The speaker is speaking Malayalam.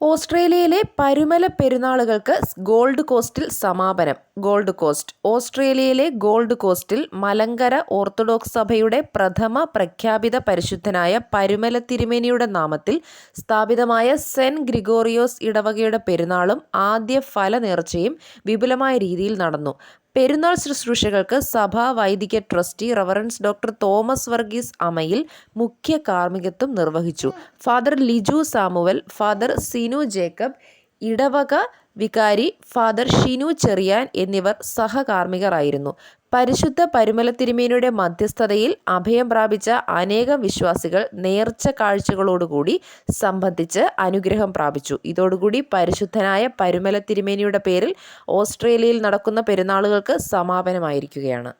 ഓസ്ട്രേലിയയിലെ പരുമല പെരുന്നാളുകൾക്ക് ഗോൾഡ് കോസ്റ്റിൽ സമാപനം. Gold Coast. ഓസ്ട്രേലിയയിലെ ഗോൾഡ് കോസ്റ്റിൽ മലങ്കര ഓർത്തഡോക്സ് സഭയുടെ പ്രഥമ പ്രഖ്യാപിത പരിശുദ്ധനായ പരുമല തിരുമേനിയുടെ നാമത്തിൽ സ്ഥാപിതമായ സെന്റ് ഗ്രിഗോറിയോസ് ഇടവകയുടെ പെരുന്നാളും ആദ്യ ഫല നേർച്ചയും വിപുലമായ രീതിയിൽ നടന്നു. പെരുന്നാൾ ശുശ്രൂഷകൾക്ക് സഭാ വൈദിക trustee reverend doctor Thomas Varghese Amayil മുഖ്യ കാർമ്മികത്വം നിർവഹിച്ചു. Father Liju Samuel father Sinu Jacob ഇടവക വികാരി ഫാദർ ഷിനു ചെറിയാൻ എന്നിവർ സഹകാർമ്മികരായിരുന്നു. പരിശുദ്ധ പരുമല തിരുമേനിയുടെ മധ്യസ്ഥതയിൽ അഭയം പ്രാപിച്ച അനേകം വിശ്വാസികൾ നേർച്ച കാഴ്ചകളോടുകൂടി സംബന്ധിച്ച് അനുഗ്രഹം പ്രാപിച്ചു. ഇതോടുകൂടി പരിശുദ്ധനായ പരുമല തിരുമേനിയുടെ പേരിൽ ഓസ്ട്രേലിയയിൽ നടക്കുന്ന പെരുന്നാളുകൾക്ക് സമാപനമായിരിക്കുകയാണ്.